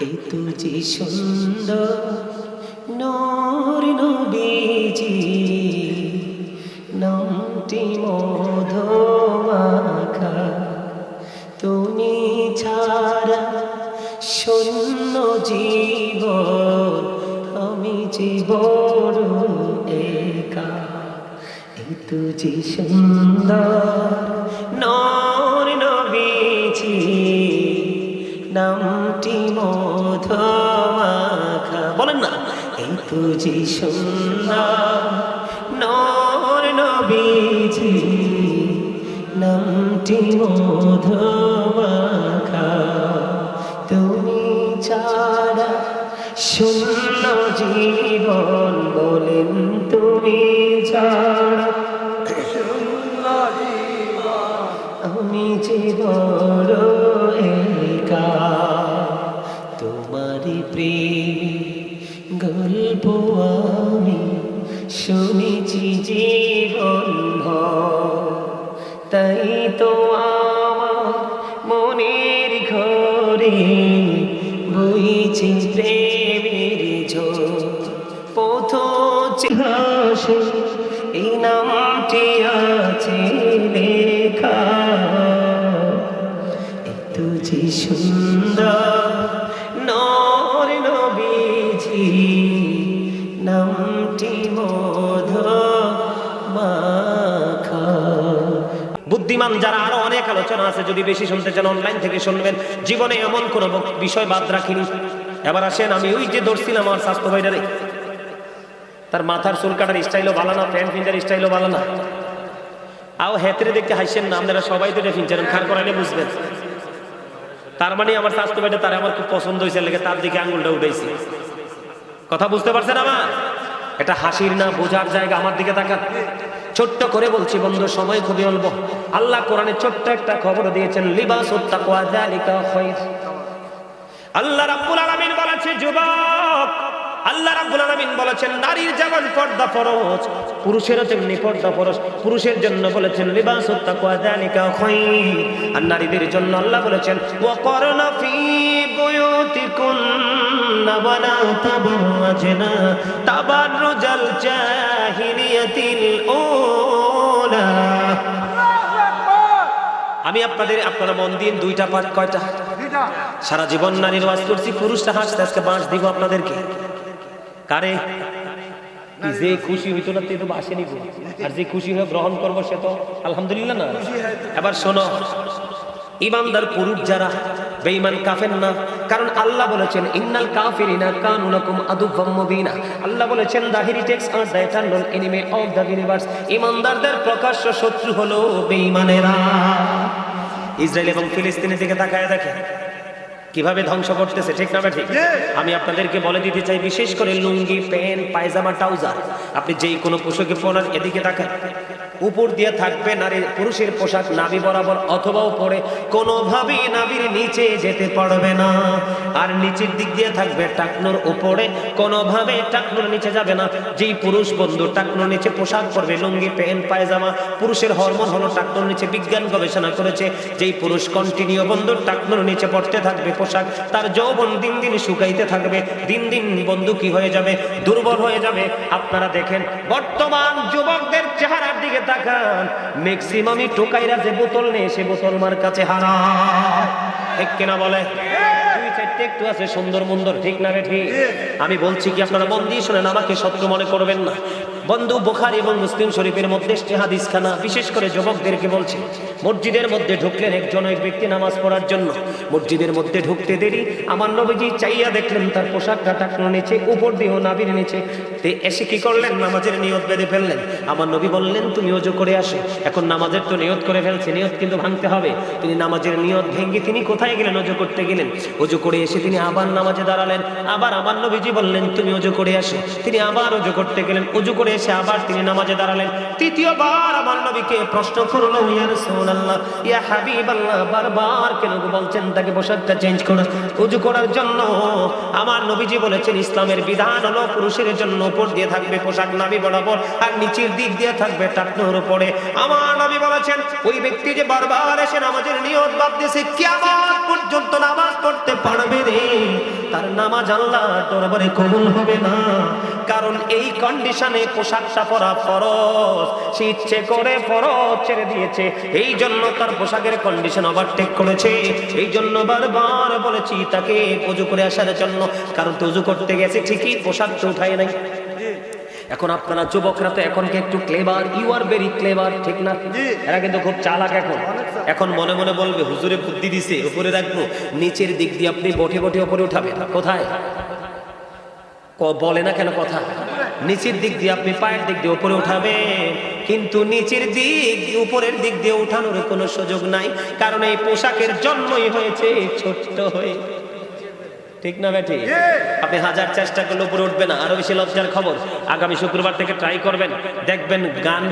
এই তুজি সুন্দর নূর নবীজি, নামটি মধুমাখা। তুমি ছাড়া শূন্য জীবন, আমি জীবন একা। এই তুজি সুন্দর নর তুজি সুন্দর নর নবীজি নামটি মধুমাখা। তুমি ছাড়া শূন্য জীবন বলেন তুমি ছাড়া। আমি যে বড় একা তোমারই প্রেম গল্প আমি শুনেছি জীবন তাই তো আমার মনের ঘরে বইছে প্রেমের পথ হাসে এই নামটি আছে লেখা। তুঝি সুন্দর বুদ্ধিমান যারা আরও অনেক আলোচনা আছে, যদি বেশি শুনতে চান অনলাইন থেকে শুনবেন। জীবনে এমন কোনো বিষয় বাদ রাখিনি। এবার আসেন, আমি ওই যে ধরছিলাম আমার স্বাস্থ্য ভাইডারে তার মাথার চুল কাটার স্টাইলও ভালো না, প্যান্ট পিন্টার স্টাইলও ভালো না। আও হেতরে দেখতে হাসছেন না, আপনারা সবাই তো এটা ফিনছেন খার করাইলে বুঝবেন। তার মানে আমার স্বাস্থ্য ভাইটা তার আমার খুব পছন্দ হয়েছে লেগে তার দিকে আঙুলটা উঠেছে কথা বুঝতে পারছেন আমার? এটা হাসির না, বোঝার জায়গা আমার দিকে তাকান। ছোট্ট করে বলছি, বন্ধু, সময় খুবই অল্প। আল্লাহ কোরআনে ছোট্ট একটা খবর দিয়েছেন, লিবাস আল্লাহ রাব্বুল আলামিন বলেছে, যুবক আল্লাহ রাব্বুল আলামিন বলেছেন নারীর যেমন পর্দা ফরজ পুরুষেরও তেমনি পর্দা ফরজ। পুরুষের জন্য বলেছেন লিবাসুত তাকওয়া যালিকা খায়র আর নারীদের জন্য আল্লাহ বলেছেন ওয়াকরনা ফি বুয়ুতিকুন্না ওয়ালা তাবাররাজনা। তাবাররুজাল জাহিলিয়াতিল উলা। আমি আপনাদের আপনারা মন দিন দুইটা পাঠ কয়টা? সারা জীবন নারীর ওয়াজ করছি পুরুষটা হাসতে আজকে বাঁশ দিব আপনাদেরকে। কারে? যে খুশি হইতো না, তে তো আসেনি গো। আর যে খুশি হয়ে গ্রহণ করব, সে তো আলহামদুলিল্লাহ না। এবার শোনো, ইমানদার পুরুষ যারা, বেঈমান কাফের না, কারণ আল্লাহ বলেছেন, ইন্নাল কাফিরিনা কানু লাকুম আদুওয়াম মুবিনা। আল্লাহ বলেছেন the হেরিটেক্স are the eternal enemy of the universe. ইমানদারদের প্রকাশ্য শত্রু হলো বেঈমানেরা। ইসরায়েল এবং ফিলিস্তিনের দিকে তাকায় দেখে কীভাবে ধ্বংস করতেছে ঠিক না ঠিক? আমি আপনাদেরকে বলে দিতে চাই বিশেষ করে লুঙ্গি প্যান্ট পায়জামা ট্রাউজার। আপনি যেই কোনো পোশাকে পড়ার এদিকে তাকান। উপর দিয়ে থাকবে নারীর, পুরুষের পোশাক নাভি বরাবর, অথবা উপরে, কোনোভাবেই নাভির নিচে যেতে পারবে না। আর নিচের দিক দিয়ে থাকবে টাকনোর উপরে, কোনোভাবে টাকনোর নিচে যাবে না। যেই পুরুষ বন্ধু টাকনোর নিচে পোশাক পরবে, লুঙ্গি, প্যান্ট, পায়জামা, পুরুষের হরমোন হলো টাকনোর নিচে বিজ্ঞান গবেষণা করেছে। যেই পুরুষ কন্টিনিউ বন্ধু টাকনোর নিচে পড়তে থাকবে পোশাক, তার যৌবন দিন দিন শুকাইতে থাকবে। দিন দিন বন্ধু কি হয়ে যাবে? দুর্বল হয়ে যাবে। আপনারা দেখেন, বর্তমান যুবকদের চেহারার দিকে তাকান। ম্যাক্সিমামই টোকাইরা যে বোতল নেই, সে বোতল মার কাছে হারা ঠিক কিনা বলে? একটু আছে সুন্দর মুন্দর, ঠিক না ঠিক? আমি বলছি কি, আপনারা মন দিয়ে শোনেন, আমাকে শত্রু মনে করবেন না। বন্ধু বোখারি এবং মুসলিম শরীফের মধ্যে একটি হাদিস খানা বিশেষ করে যুবকদেরকে বলছে, মসজিদের মধ্যে ঢুকলেন একজন এক ব্যক্তি নামাজ পড়ার জন্য। মসজিদের মধ্যে ঢুকতে দেরি, আমার নবীজি চাইয়া দেখলেন তার পোশাকটা টাকনো নিচে, উপর দিয়েও নাবির নিচে। তে এসে কি করলেন? নামাজের নিয়ত বেঁধে ফেললেন। আমার নবী বললেন, তুমি অজু করে আসে। এখন নামাজের তো নিয়ত করে ফেলছে, নিয়ত কিন্তু ভাঙতে হবে। তিনি নামাজের নিয়ত ভেঙে তিনি কোথায় গেলেন? অজু করতে গেলেন। অজু করে এসে তিনি আবার নামাজে দাঁড়ালেন। আবার আমার নবীজি বললেন, তুমি অজু করে আসো। তিনি আবার অজু করতে গেলেন। অজু করে এসে আবার তিনি নামাজে দাঁড়ালেন। তৃতীয়বার আমার নবীকে প্রশ্ন করল বারবার কেন বলছেন তাকে পোশাকটা চেঞ্জ করে? অজু করার জন্য। আমার নবীজি বলেছেন, ইসলামের বিধান হলো পুরুষের জন্য উপর দিয়ে থাকবে পোশাক নাবি বরাবর আর নিচের দিক দিয়ে থাকবে টাকনোর উপরে। আমার নবী বলেছেন, ওই ব্যক্তি যে বারবার এসে নামাজের নিয়ত বাদ দিয়েছে কিয়ামত পর্যন্ত নামাজ পড়তে পারবে রে। তার নামাজ আল্লাহ দরবারে কবুল হবে না। কারণ এই কন্ডিশনে পোশাকটা পরা ফরজ। সে ইচ্ছে করে ফরজ ছেড়ে দিয়েছে। এই জন্য তার পোশাকের কন্ডিশন ওভারটেক করেছে। এই জন্য বারবার বলেছি তাকে পুজো করে আসার জন্য। কারণ তুজু করতে গেছে ঠিকই, পোশাক তো উঠায় নাই। এখন আপনারা যুবকরা তো এখন একটু clever you are very clever ঠিক না? এরা কিন্তু খুব চালাক এখন। এখন মনে মনে বলবে হুজুরে বুদ্ধি দিছে উপরে রাখব। নিচের দিক দিয়ে আপনি বটে বটে উপরে উঠাবেন। কোথায়? ক- বলে না কেন কথা? নিচের দিক দিয়ে আপনি পায়ের দিক দিয়ে উপরে উঠাবেন। কিন্তু নিচের দিক উপরের দিক দিয়ে উঠানোর কোনো সুযোগ নাই। কারণ এই পোশাকের জন্মই হয়েছে ছোট্ট হয়ে। ঠিক না বেটি? আপনি হাজার চেষ্টা করলে উপরে উঠবে না আরও বেশি লজ্জার খবর। আগামী শুক্রবার থেকে ট্রাই করবেন। দেখবেন গান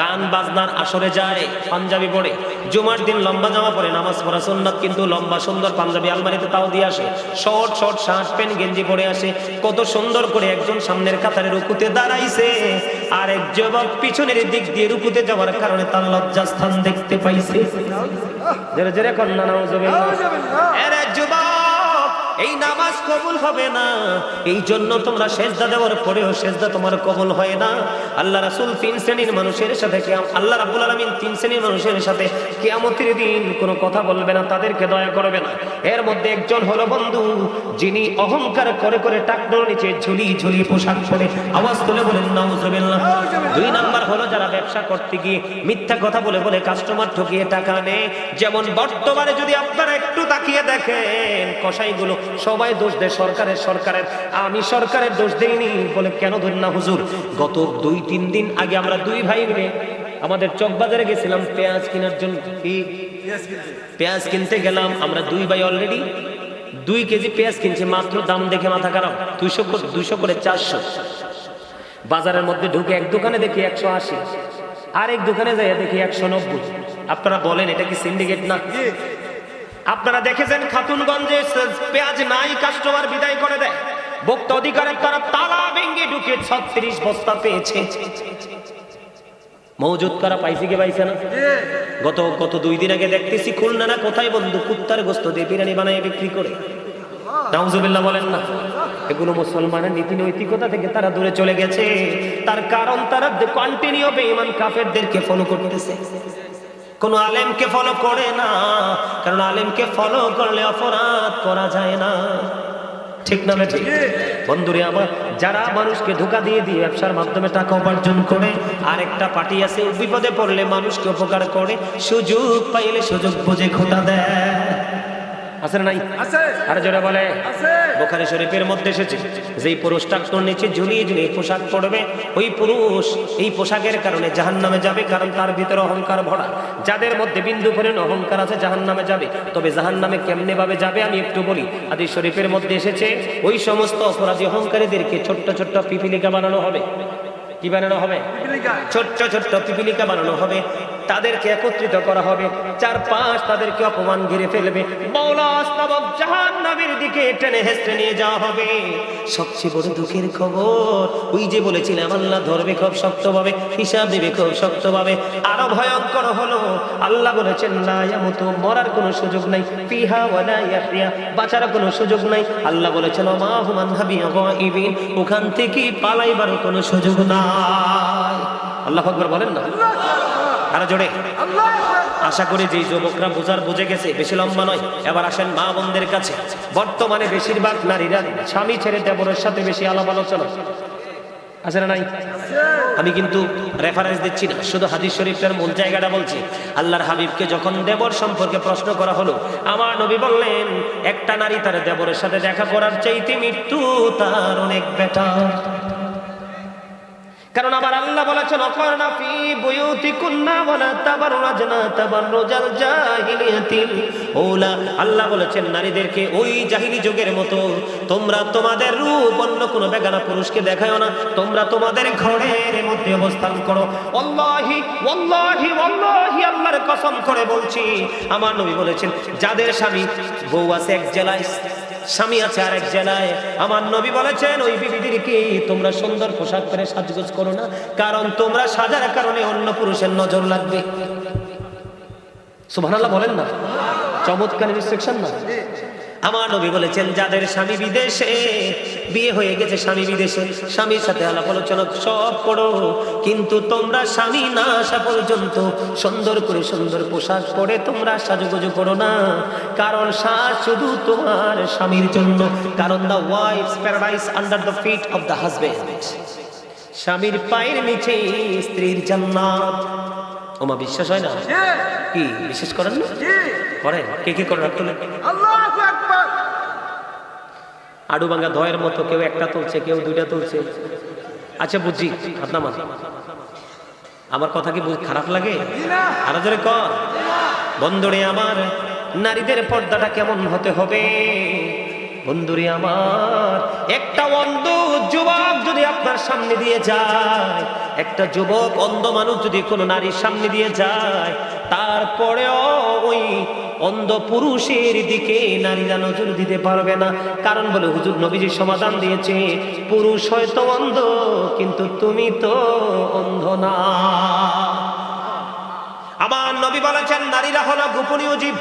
গান বাজনার আসরে যায় পাঞ্জাবি পরে জুমার দিন লম্বা জামা পরে নামাজ পড়া সুন্নাত কিন্তু লম্বা সুন্দর পাঞ্জাবি আলমারিতে তাও দিয়ে আসে। শর্ট শর্ট শার্ট প্যান্ট গেঞ্জি পরে আসে। কত সুন্দর করে একজন সামনের কাতারে রুকুতে দাঁড়াইছে। আর এক যুবক পিছনের দিক দিয়ে রুকুতে যাওয়ার কারণে তার লজ্জাস্থান দেখতে পাইছে। জোরে জোরে কন্যা যুবক এই নামাজ কবুল হবে না। এই জন্য তোমরা সেজদা দেওয়ার পরেও সেজদা তোমার কবুল হয় না। আল্লাহ রাসূল তিন শ্রেণির মানুষের সাথে আল্লাহ রাব্বুল আলামিন তিন শ্রেণির মানুষের সাথে কিয়ামতের দিন কোনো কথা বলবে না, তাদেরকে দয়া করবে না। এর মধ্যে একজন হলো বন্ধু, যিনি অহংকার করে করে টাকনোর নিচে ঝুলি ঝুলি পোশাক পরে আওয়াজ তুলে বলেন, নাউজুবিল্লাহ। দুই নাম্বার হলো যারা ব্যবসা করতে গিয়ে মিথ্যা কথা বলে বলে কাস্টমার ঠকিয়ে টাকা নেয়। যেমন বর্তমানে যদি আপনারা একটু তাকিয়ে দেখেন, কসাইগুলো সবাই দোষ দেয় সরকারের সরকারের। আমি সরকারের দোষ দেইনি বলে কেন ধরি না হুজুর? গত দুই, তিন দিন আগে আমরা দুই ভাই মিলে আমাদের চকবাজারে গেছিলাম, পেঁয়াজ কেনার জন্য। পেঁয়াজ কিনতে গেলাম, আমরা দুই ভাই অলরেডি দুই কেজি পেঁয়াজ কিনছি, মাত্র দাম দেখে মাথা খারাপ। দুইশো দুইশো করে চারশো। বাজারের মধ্যে ঢুকে এক দোকানে দেখি একশো আশি। আরেক দোকানে যাই দেখি একশো নব্বই। আপনারা বলেন, এটা কি সিন্ডিকেট না? আপনারা দেখেছেন খাতুনগঞ্জে পেঁয়াজ নাই কাস্টমার বিদায় করে দেয়। ভোক্তা অধিকারের তারা তালা ভেঙ্গে ঢুকে ছত্রিশ বস্তা পেয়েছে। মজুদ করা পাইছে কি পাইছে না? গত গত দুই দিন আগে দেখতেছি খুলনা না কোথায় বন্ধু, কুত্তার গোস্ত দিয়ে বিরিয়ানি বানায় বিক্রি করে। নাউজুবিল্লাহ বলেন না। এগুলো মুসলমানের নীতি নৈতিকতা থেকে তারা দূরে চলে গেছে। তার কারণ তারা কন্টিনিউ বেঈমান কাফেরদেরকে ফলো করতেছে। কোন আলেমকে ফলো করে না। কারণ আলেমকে ফলো করলে অপরাধ করা যায় না। ঠিক না ঠিক বন্ধুরে, আমার যারা মানুষকে ধোকা দিয়ে দিয়ে ব্যবসার মাধ্যমে টাকা উপার্জন করে, আরেকটা পার্টি আছে, বিপদে পড়লে মানুষকে উপকার করে, সুযোগ পাইলে সুযোগ বুঝে খোটা দেয়। আছে না নাই? আছে। আরে জোরে বলে। আছে। বোখারি শরীফের মধ্যে এসেছে যেই পুরুষটা নিচে ঝুলিয়ে ঝুলিয়ে পোশাক পরবে ওই পুরুষ এই পোশাকের কারণে জাহান নামে যাবে কারণ তার ভিতরে অহংকার ভরা। যাদের মধ্যে বিন্দু পরিমাণ অহংকার আছে জাহান নামে যাবে। তবে জাহান নামে কেমনে ভাবে যাবে আমি একটু বলি। আদি শরীফের মধ্যে এসেছে ওই সমস্ত অপরাধী অহংকারীদেরকে ছোট্ট ছোট্ট পিপিলিকা বানানো হবে। কি বানানো হবে। ছোট্ট ছোট্ট পিপিলিকা বানানো হবে। তাদেরকে একত্রিত করা হবে। চার পাঁচ তাদেরকে অপমান ঘিরে ফেলবে। দিকে টেনে নিয়ে যাওয়া হবে। সবচেয়ে বড় দুঃখের খবর, ওই যে বলেছিলাম, আল্লাহ ধরবে খুব শক্তভাবে, হিসাব দেবে খুব শক্তভাবে। আরও ভয়ঙ্কর হলো। আল্লাহ বলেছেন না মতো মরার কোনো সুযোগ নাই। বাঁচার কোনো সুযোগ নাই। আল্লাহ বলেছেন মা হুমান হাবি গায়িবিন ওখান থেকে পালাইবার কোনো সুযোগ নাই। আল্লাহ বলেন না? আরও জোরে। আশা করি যে যুবকরা বোঝার বুঝে গেছে, বেশি লম্বা নয়। এবার আসেন মা বোনদের কাছে। বর্তমানে বেশিরভাগ নারীরা স্বামী ছেড়ে দেবরের সাথে বেশি আলাপ আলোচনা। আছে না নাই? আমি কিন্তু রেফারেন্স দিচ্ছি না, শুধু হাদিস শরীফের মূল জায়গাটা বলছি। আল্লাহর হাবিবকে যখন দেবর সম্পর্কে প্রশ্ন করা হলো, আমার নবী বললেন, একটা নারী তার দেবরের সাথে দেখা করার চাইতে মৃত্যু তার অনেক বেটার কারণ আমার আল্লাহ বলেছেন, অকর্ণা ফি বুয়ুতি কুন্না ওয়ালা তাবাররাজনা তাবাররুজাল ওলা আল্লাহ বলেছেন, নারীদেরকে ওই জাহিলি যুগের মতো তোমরা তোমাদের রূপ অন্য কোনো বেগানা পুরুষকে দেখায় না। তোমরা তোমাদের ঘরের মধ্যে অবস্থান করো। ওয়াল্লাহি ওয়াল্লাহি ওয়াল্লাহি আল্লাহর কসম করে বলছি, আমার নবী বলেছেন, যাদের স্বামী বউ আছে এক জেলায় স্বামী আছে আর এক জেলায়। আমার নবী বলেছেন, ওই বিবিদির কি? তোমরা সুন্দর পোশাক পরে সাজগোজ করো না? কারণ তোমরা সাজার কারণে অন্য পুরুষের নজর লাগবে। সুবহানাল্লাহ বলেন না। চমৎকার ইনস্ট্রাকশন না? আমার নবী বলেছেন যাদের স্বামী বিদেশে বিয়ে হয়ে গেছে স্বামী বিদেশে স্বামীর সাথে আলাপ আলোচনা সব করো। কিন্তু তোমরা স্বামী না আসা পর্যন্ত সুন্দর করে সুন্দর পোশাক পরে তোমরা সাজুগুজু করো না। কারণ সাজ শুধু তোমার স্বামীর জন্য। কারণ the wife paradise under the feet of the husband স্বামীর পায়ের নিচে স্ত্রীর জান্নাত। ওমা বিশ্বাস হয় না? কি বিশ্বাস করেন না? করেন? কে কে করেন। আল্লাহু আডু ভাঙ্গা ধয়ের মতো কেউ একটা তুলছে, কেউ দুইটা তুলছে। আচ্ছা বুঝি আপনার মান। আমার কথা কি খারাপ লাগে? আরও কর। বন্ধুরে আমার, নারীদের পর্দাটা কেমন হতে হবে? বন্ধুরে আমার, একটা অন্ধ যুবক যদি আপনার সামনে দিয়ে যায়, একটা যুবক অন্ধ মানুষ যদি কোনো নারীর সামনে দিয়ে যায়, তারপরেও ওই অন্ধ পুরুষের দিকে নারীরা নজর দিতে পারবে না। কারণ বলে হুজুর নবীজি সমাধান দিয়েছে পুরুষ হয়তো অন্ধ কিন্তু তুমি তো অন্ধ না। আমার নবী বলেছেন নারীরা হলো গোপনীয় জীব।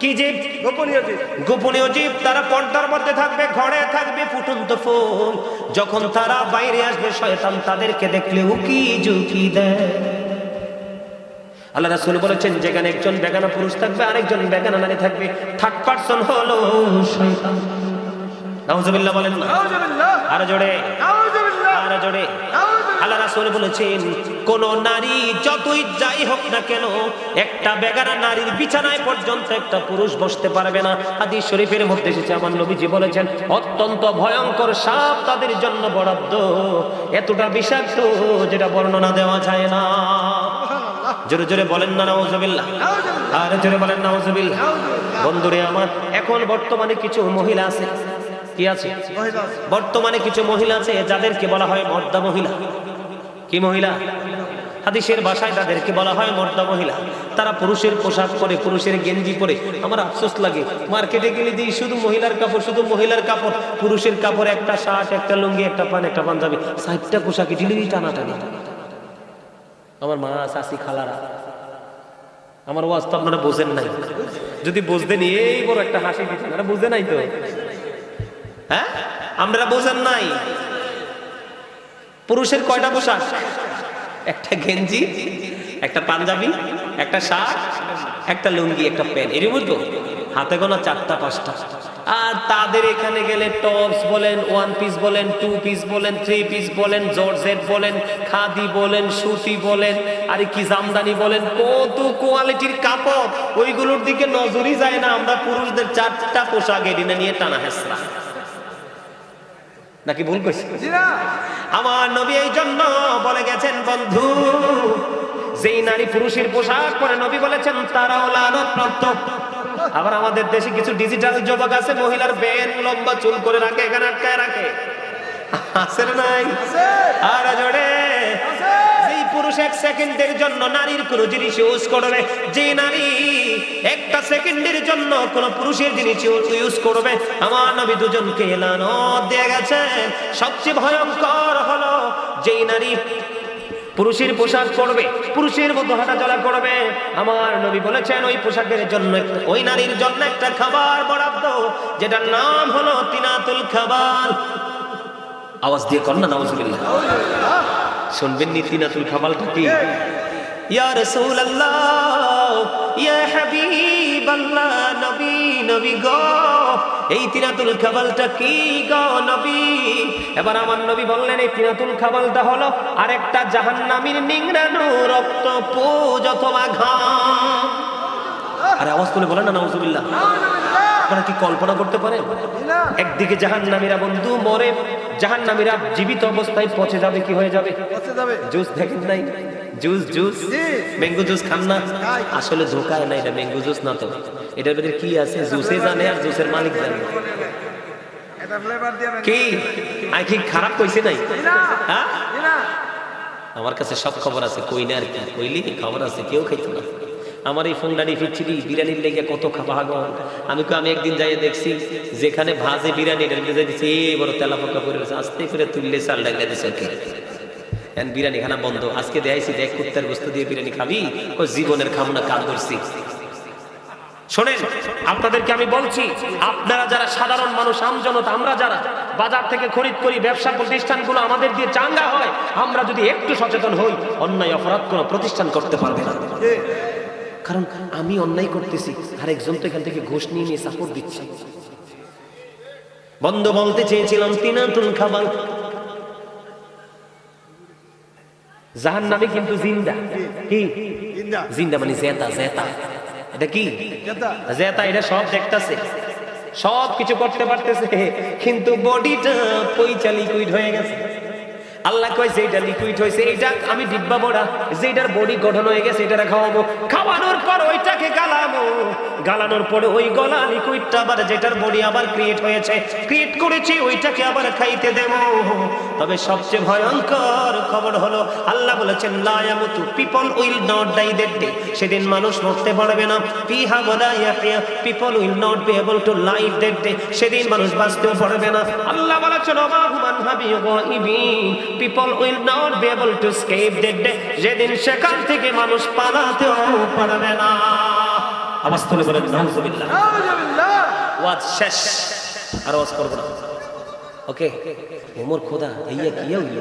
কি জীব? গোপনীয় জীব। গোপনীয় জীব তারা পর্দার মধ্যে থাকবে ঘরে থাকবে ফুটন্ত ফুল। যখন তারা বাইরে আসবে শয়তান তাদেরকে দেখলে উকি ঝুঁকি দেয়। আল্লাহ রাসূল বলেছেন যেখানে একজন বেগানা পুরুষ থাকবে আরেকজন বেগানা নারী থাকবে। থার্ড পারসন হলো শয়তান। নাউজুবিল্লাহ বলেন নাউজুবিল্লাহ। আরও জোরে। নাউজুবিল্লাহ। আরও জোরে। আল্লাহ রাসূল বলেছেন কোন নারী যতই যাই হোক না কেন একটা বেগানা নারীর বিছানায় পর্যন্ত একটা পুরুষ বসতে পারবে না। হাদিস শরীফের মধ্যে এসেছে আমার নবীজি বলেছেন অত্যন্ত ভয়ঙ্কর সাপ তাদের জন্য বরাদ্দ। এতটা বিষাক্ত যেটা বর্ণনা দেওয়া যায় না। জোরে জোরে বলেন না, নাউজুবিল্লাহ। আর জোরে বলেন, নাউজুবিল্লাহ। বন্ধুরে আমার, এখন বর্তমানে কিছু মহিলা আছে। কি আছে। বর্তমানে কিছু মহিলা আছে, যাদেরকে বলা হয় মর্দা মহিলা। কি মহিলা? হাদিসের ভাষায় তাদেরকে বলা হয় মর্দা মহিলা। তারা পুরুষের পোশাক পরে, পুরুষের গেঞ্জি পরে। আমার আফসোস লাগে, মার্কেটে গেলে দিই শুধু মহিলার কাপড়, শুধু মহিলার কাপড়। পুরুষের কাপড় একটা শার্ট, একটা লুঙ্গি, একটা পান একটা পাঞ্জাবি। সাইডটা পোশাকে ঢিলি টানা টানি আমার মা শাসি খালারা। আমার ওয়াজ তো আপনারা বোঝেন নাই। যদি বুঝতেন, এই বড় একটা হাসি আপনারা বুঝে নাই তো? হ্যাঁ? আমরা বোঝেন নাই। পুরুষের কয়টা পোশাক? একটা গেঞ্জি, একটা পাঞ্জাবি, একটা শার্ট, একটা লুঙ্গি, একটা প্যান্ট। এরই বুঝতো হাতে গোনা চারটা পাঁচটা। আর তাদের এখানে গেলে টপস বলেন ওয়ান পিস বলেন টু পিস বলেন থ্রি পিস বলেন জর্জেট বলেন খাদি বলেন সুতি বলেন আর কি জামদানি বলেন কত কোয়ালিটির কাপড়। ওইগুলোর দিকে নজরই যায় না আমরা পুরুষদের চারটা পোশাক এদিনে নিয়ে টানা হেসরা নাকি ভুল করছি আমার নবী এই জন্য বলে গেছেন বন্ধু যেই নারী পুরুষের পোশাক পরে নবী বলেছেন তারাও লানতপ্রাপ্ত আবার আমাদের দেশে কিছু ডিজিটাল যুবক আছে মহিলার বেন লম্বা চুল করে রাখে এখানে আটকায় রাখে। আছে নাই? আর জোরে। আছে। যেই পুরুষ এক সেকেন্ডের জন্য নারীর কোন জিনিস ইউজ করবে যে নারী একটা সেকেন্ডের জন্য কোন পুরুষের জিনিস ইউজ করবে আমার নবী দুজনকে এলানত দিয়ে গেছেন সবচেয়ে ভয়ঙ্কর হলো যেই নারী পুরুষের পোশাক পরবে, পুরুষের মতো হাঁটাচলা করবে। আমার নবী বলেছেন, ওই পোশাকের জন্য, ওই নারীর জন্য একটা খাবার বরাদ্দ, যেটার নাম হলো তিনাতুল খাবার আওয়াজ দিয়ে কর না শুনবেন নি তিনাতুল খাবারটা কি? ইয়া রাসূলুল্লাহ ইয়া হাবিবাল্লাহ নবী নবী গো। এই তিনাতুল খাবালটা কি গো নবী? এবার আমার নবী বললেন এই তিনাতুল খাবালটা হলো আরেকটা জাহান্নামীর নিংড়ানো রক্ত পুজ অথবা ঘাম। আরে আওয়াজ তুলে বলেন না নাউজুবিল্লাহ। আপনারা কি কল্পনা করতে পারেন? একদিকে জাহান্নামীরা বন্ধু মরে জাহান্নামীরা জীবিত অবস্থায় পচে যাবে কি হয়ে যাবে? পচে যাবে। জুস দেখেন নাই? Juice juice. ম্যাঙ্গো জুস খান না। আসলে ধোকায় না এটা ম্যাঙ্গো জুস না তো। এটার ভিতরে কি আছে? জুসে জানে আর জুসের মালিক জানে। কি? আই কি খারাপ কইছে নাই? হ্যাঁ? আমার কাছে সব খবর আছে, কই না আর কি? কইলি খবর আছে? কেউ খাইতো না। আমার এই ফোনডানি ফিরছিলি বিরিয়ানির লেগে কত খাবা গো। আমি আমি একদিন যাই দেখছি, যেখানে ভাজে বিরিয়ানি, এটার এই বড় তেলা পোকা রয়েছে। আস্তে করে তুললে চাল ডাকলে দিছে ওকে। এখন বিরিয়ানি খানা বন্ধ। আজকে দেখাইছি দেখ কুত্তার বস্তু দিয়ে বিরিয়ানি খাবি, ও জীবনের খামনা কান ধরছি। শোনেন, আপনাদেরকে আমি বলছি, আপনারা যারা সাধারণ মানুষ আমজনতা আমরা যারা বাজার থেকে খরিদ করি, ব্যবসা প্রতিষ্ঠানগুলো আমাদের দিয়ে চাঙ্গা হয়, আমরা যদি একটু সচেতন হই, অন্যায় অপরাধ কোনো প্রতিষ্ঠান করতে পারবে না। কারণ আমি অন্যায় করতেছি, আর একজন তো এখান থেকে ঘুষ নিয়ে নিয়ে সাপোর্ট দিচ্ছে। বন্ধ বলতে চেয়েছিলাম, তিনাতুল খাবার জাহান নামে কিন্তু জিন্দা। কি? জিন্দা। মানে জেতা জেতা। এটা কি? জেতা। এটা সব দেখতাছে। সব কিছু করতে পারতেছে। কিন্তু বডিটা পয়সা লিকুইড হয়ে গেছে। আল্লাহ কয় যেটা লিকুইড হয়েছে এটা আমি ডিব্বা বড়া। যেটার বডি গঠন হয়ে গেছে এটা খাওয়াবো। খাওয়ানোর পর ওইটাকে গালাবো। গালানোর পরে ওই গলা লিকুইডটা আবার যেটার বডি আবার ক্রিয়েট হয়েছে ক্রিয়েট করেছি, ওইটাকে আবার খাইতে দেব। তবে সবচেয়ে ভয়ঙ্কর খবর হলো, আল্লাহ বলেছেন লায়ামুতু people will not die that day. সেদিন মানুষ মরতে পারবে না। ফিহা ওয়ালা Yahya people will not be able to live that day. সেদিন মানুষ বাঁচতেও পারবে না। আল্লাহ বলেছেন অবাহুমান হাবি গাইবিন। People will not be able to escape that day. যেদিন সেখান থেকে মানুষ পালাতেও পারবে না। আওয়াজ তুলে বলেন নাউজুবিল্লাহ নাউজুবিল্লাহ ওয়াজ শেষ আর ওয়াজ করব না। ওকে ওমর খোদা ইয়া কি হইল?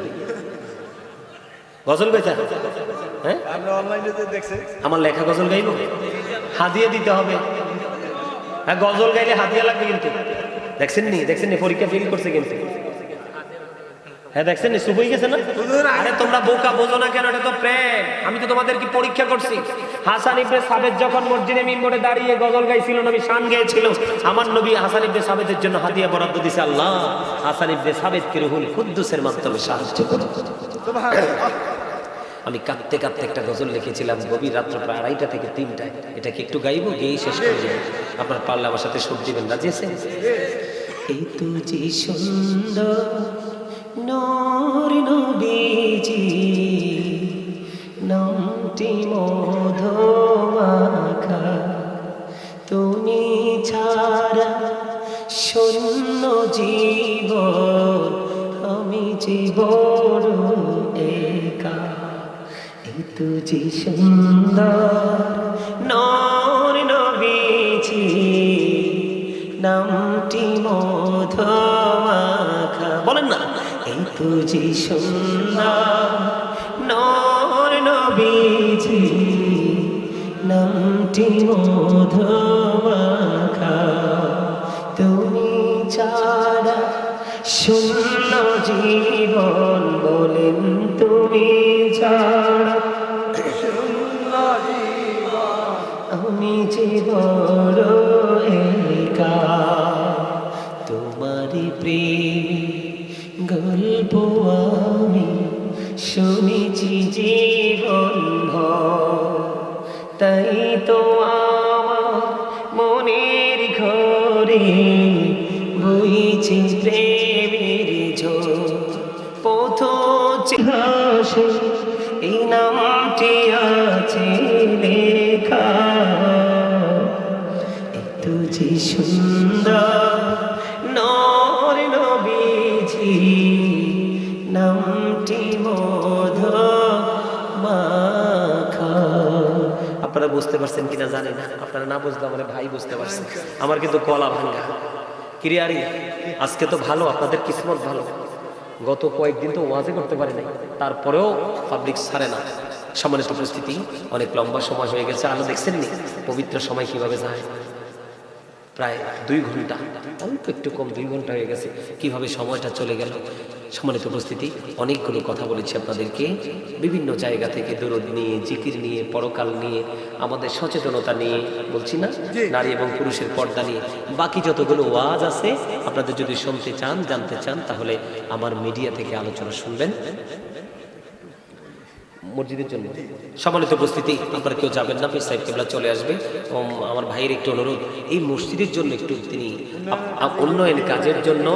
গজল গাইতা হ্যাঁ? আমরা অনলাইনে দেখছি। আমার লেখা গজল গাইব? হাদিয়া দিতে হবে। হ্যাঁ গজল গাইলে হাদিয়া লাগবে কিন্তু। দেখছেন নি? দেখছেন নি? পরীক্ষা ফেল করছে কিন্তু। হ্যাঁ দেখছেন নি? শুভ গেছে না? আরে তোমরা বোকা বোঝো না কেন? এটা তো প্রেম। আমি তো তোমাদের কি পরীক্ষা করছি? হাসান ইবনে সাবেদ যখন মসজিদে মিম্বরে দাঁড়িয়ে গজল গাইছিল নবী শান গেয়েছিল। আমার নবী হাসান ইবনে সাবেদের জন্য হাদিয়া বরাদ্দ দিছে আল্লাহ হাসান ইবনে সাবেদকে রুহুল কুদ্দুসের মাধ্যমে সাহায্য করো। আমি কাঁদতে কাঁদতে একটা গজল লিখেছিলাম গভীর রাত্র প্রায় আড়াইটা থেকে তিনটায়। এটা কি একটু গাইবো? গেয়েই শেষ করে দেবো। আপনার পারলে আমার সাথে সুর দিবেন রাজি আছেন? এই তো যে সুন্দর নর নবীজি নামটি মধুমাখা আমি জীবন একা। এই তো যে সুন্দর নর নবীজি, নামটি মধুমাখা। বলেন না, এই তো যে সুন্দর নর নবীজি, নামটি মধুমাখা। তুমি ছাড়া শূন্য জীবন বলেন তুমি আমি জীবন একা তোমারই প্রেম গল্প আমি শুনেছি জীবন। তাই সুন্দর নর নবীজি, নামটি মধ আপনারা বুঝতে পারছেন কিনা জানি না। আপনারা না বুঝলে আমার ভাই বুঝতে পারছেন আমার কিন্তু কলা ভাঙ্গা। কিরিয়ারি আজকে তো ভালো, আপনাদের কিসমত ভালো। গত কয়েকদিন তো ওয়াজে করতে পারি নাই তারপরেও পাবলিক ছাড়ে না। সম্মানিত উপস্থিতি, অনেক লম্বা সময় হয়ে গেছে। আলো দেখছেন নি পবিত্র সময় কীভাবে যায়? প্রায় দুই ঘণ্টা অল্প একটু কম দুই ঘণ্টা হয়ে গেছে। কীভাবে সময়টা চলে গেল? সম্মানিত উপস্থিতি অনেকগুলো কথা বলেছি আপনাদেরকে। বিভিন্ন জায়গা থেকে দূরদ নিয়ে জিকির নিয়ে পরকাল নিয়ে আমাদের সচেতনতা নিয়ে বলছি না? নারী এবং পুরুষের পর্দা নিয়ে। বাকি যতগুলো ওয়াজ আছে আপনাদের যদি শুনতে চান জানতে চান তাহলে আমার মিডিয়া থেকে আলোচনা শুনবেন। মসজিদের জন্য। সম্মানিত উপস্থিতি আপনারা কেউ যাবেন না সাহেব কেবলা চলে আসবে। এবং আমার ভাইয়ের একটু অনুরোধ এই মসজিদের জন্য একটু তিনি উন্নয়ন কাজের জন্য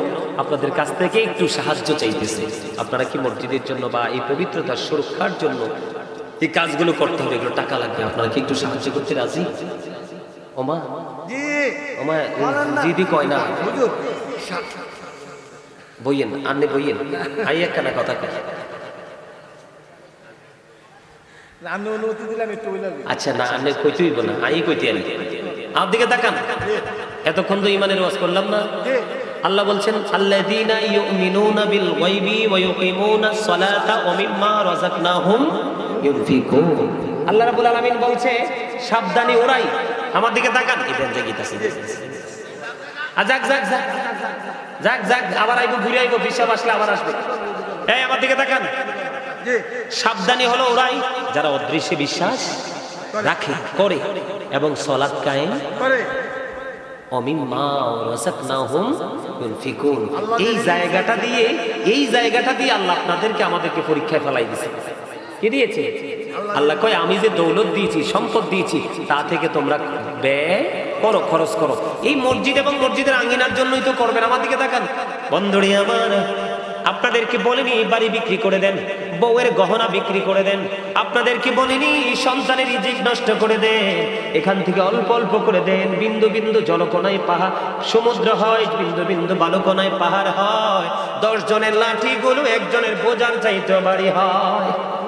আপনাদের কাছ থেকে একটু সাহায্য চাইতেছে। আপনারা কি মসজিদের জন্য বা এই পবিত্রতার সুরক্ষার জন্য এই কাজগুলো করতে হবে এগুলো টাকা লাগবে? আপনারা কি একটু সাহায্য করতে রাজি? ওমা ওমা। জিদি কয় না? বইয়েন আন্নে বইয়েন। আই একখানা কথা কয় আমি অনুমতি দিলাম একটু বললাম আচ্ছা না আন্নে কইতে হইব না। আই কইতে আনি। আমার দিকে তাকান। এতক্ষণ তো ইমানের ওয়াজ করলাম না। আল্লাহ বলছেন আল্লাযীনা ইউমিনুনা বিল গায়বি ওয়া ইউকিমুনাস সালাতা ওয়া মিম্মা রাযাকনাহুম ইউনফিকুন। আল্লাহ রাব্বুল আলামিন বলছে সাবধানী ওরাই। আমার দিকে তাকান। ইবেন জাগিতাছে আ যাক যাক যাক যাক যাক আবার আইবো ঘুরে আইবো পিসাব আসলে আবার আসবে। এই আমার দিকে তাকান। সাবধানী হলো ওরাই। যারা অদৃশ্যে বিশ্বাস রাখে করে এবং সলাৎ কায়েম করে। এই জায়গাটা দিয়ে এই জায়গাটা দিয়ে আল্লাহ আপনাদেরকে আমাদেরকে পরীক্ষায় ফেলাই দিয়েছে কি দিয়েছে? আল্লাহ কয় আমি যে দৌলত দিয়েছি সম্পদ দিয়েছি তা থেকে তোমরা ব্যয় করো খরচ করো। এই মসজিদ এবং মসজিদের আঙ্গিনার জন্যই তো করবেন। আমার দিকে তাকান। বন্ধুরি আমার আপনাদেরকে বলিনি বাড়ি বিক্রি করে দেন, বউয়ের গহনা বিক্রি করে দেন। আপনাদেরকে বলিনি সন্তানের ইজিক নষ্ট করে দেন। এখান থেকে অল্প অল্প করে দেন, বিন্দু বিন্দু জলকোনায় পাহাড় সমুদ্র হয়, বিন্দু বিন্দু বালকোনায় পাহাড় হয়। দশ জনের লাঠিগুলো একজনের বোঝার চাইতে বাড়ি হয়।